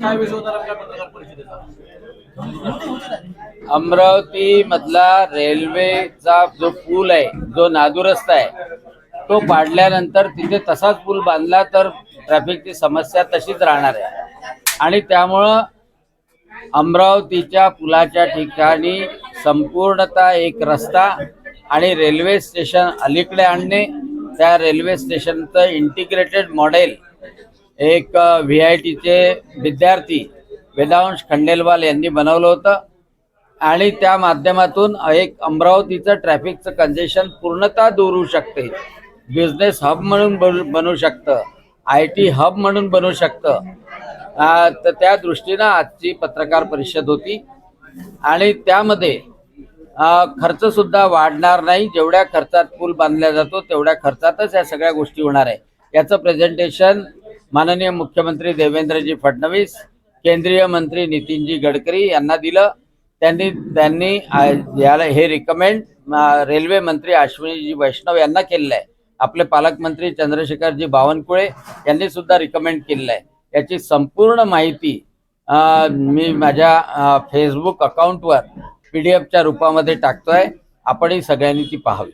काय विषय होता अमरावती मधला रेल्वेचा जो पूल आहे जो नादुरस्त आहे तो पाडल्यानंतर तिथे तसाच पूल बांधला तर ट्रॅफिकची समस्या तशीच राहणार आहे. आणि त्यामुळं अमरावतीच्या पुलाच्या ठिकाणी संपूर्णतः एक रस्ता आणि रेल्वे स्टेशन अलीकडे आणणे त्या रेल्वे स्टेशनचं इंटिग्रेटेड मॉडेल एक व्ही आय टीचे विद्यार्थी वेदांश खंडेलवाल यांनी बनवलं होतं. आणि त्या माध्यमातून एक अमरावतीचं ट्रॅफिकचं कंजेशन पूर्णतः दूर होऊ शकते. बिझनेस हब म्हणून बनू बनू शकतं. आय टी हब म्हणून बनू शकतं. तर त्या दृष्टीनं आजची पत्रकार परिषद होती. आणि त्यामध्ये खर्चसुद्धा वाढणार नाही. जेवढ्या खर्चात पूल बांधला जातो तेवढ्या खर्चातच या सगळ्या गोष्टी होणार आहे. याचं प्रेझेंटेशन माननीय मुख्यमंत्री देवेंद्रजी फडणवीस केंद्रीय मंत्री नितीनजी गडकरी यांना दिलं. त्यांनी त्यांनी याला हे रिकमेंड रेल्वे मंत्री अश्विनीजी वैष्णव यांना केलेलं आहे आपले पालकमंत्री चंद्रशेखरजी बावनकुळे यांनी सुद्धा रिकमेंड केलेलं आहे याची संपूर्ण माहिती मी माझ्या फेसबुक अकाउंटवर पी डी एफच्या रूपामध्ये टाकतोय. आपणही सगळ्यांनी ती पाहावी.